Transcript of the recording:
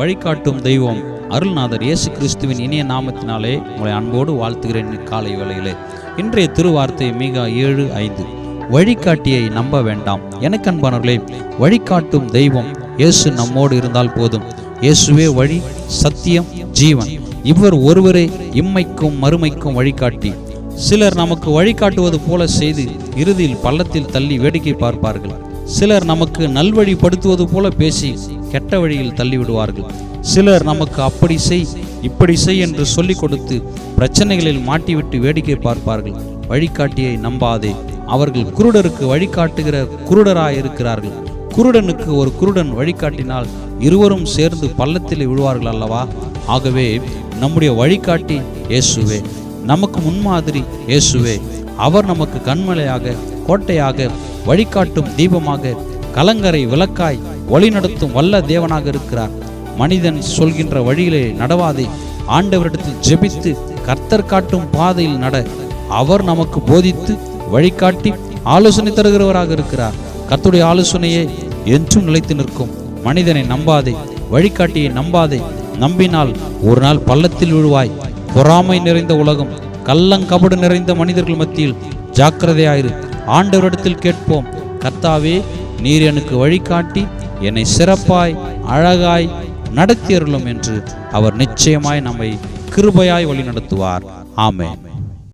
வழிகாட்டும் தெய்வம் அருள்நாதர் இயேசு கிறிஸ்துவின் இனிய நாமத்தினாலே உங்களை அன்போடு வாழ்த்துகிறேன் காலை வேளையிலே. இன்றைய திருவார்த்தை மிக ஏழு ஐந்து. வழிகாட்டியை நம்ப வேண்டாம். எனக்கன்பானவர்களே வழிகாட்டும் தெய்வம் இயேசு நம்மோடு இருந்தால் போதும். இயேசுவே வழி சத்தியம் ஜீவன். இவர் ஒருவரே இம்மைக்கும் மறுமைக்கும் வழிகாட்டி. சிலர் நமக்கு வழிகாட்டுவது போல செய்து இறுதியில் பள்ளத்தில் தள்ளி வேடிக்கை பார்ப்பார்கள். சிலர் நமக்கு நல்வழிப்படுத்துவது போல பேசி கெட்ட வழியில் தள்ளி விடுவார்கள் சிலர் நமக்கு அப்படி செய் இப்படி செய் என்று சொல்லிக் கொடுத்து பிரச்சனைகளில் மாட்டிவிட்டு வேடிக்கை பார்ப்பார்கள். வழிகாட்டியை நம்பாதே. அவர்கள் குருடருக்கு வழிகாட்டுகிற குருடராய் இருக்கிறார்கள் குருடனுக்கு ஒரு குருடன் வழிகாட்டினால் இருவரும் சேர்ந்து பள்ளத்தில் விழுவார்கள் அல்லவா? ஆகவே நம்முடைய வழிகாட்டி இயேசுவே நமக்கு முன்மாதிரி இயேசுவே அவர் நமக்கு கண்மலையாக கோட்டையாக வழிகாட்டும் தீபமாக கலங்கரை விளக்காய் வழிநடத்தும் வல்ல தேவனாக இருக்கிறார். மனிதன் சொல்கின்ற வழியிலே நடவாதே. ஆண்டவரிடத்தில் ஜெபித்து கர்த்தர் காட்டும் பாதையில் நட. அவர் நமக்கு போதித்து வழிகாட்டி ஆலோசனை தருகிறவராக இருக்கிறார். கத்துடைய ஆலோசனையே என்றும் நிலைத்து நிற்கும். மனிதனை நம்பாதே வழிகாட்டியை நம்பாதே. நம்பினால் ஒரு நாள் பள்ளத்தில் விழுவாய். பொறாமை நிறைந்த உலகம் கள்ளங்கபடு நிறைந்த மனிதர்கள் மத்தியில் ஜாக்கிரதையாயிரு. ஆண்டவரிடத்தில் கேட்போம் கர்த்தாவே நீர் எனக்கு வழிகாட்டி என்னை சிறப்பாய் அழகாய் நடத்தியருளும் என்று அவர் நிச்சயமாய் நம்மை கிருபையாய் வழி நடத்துவார் ஆமே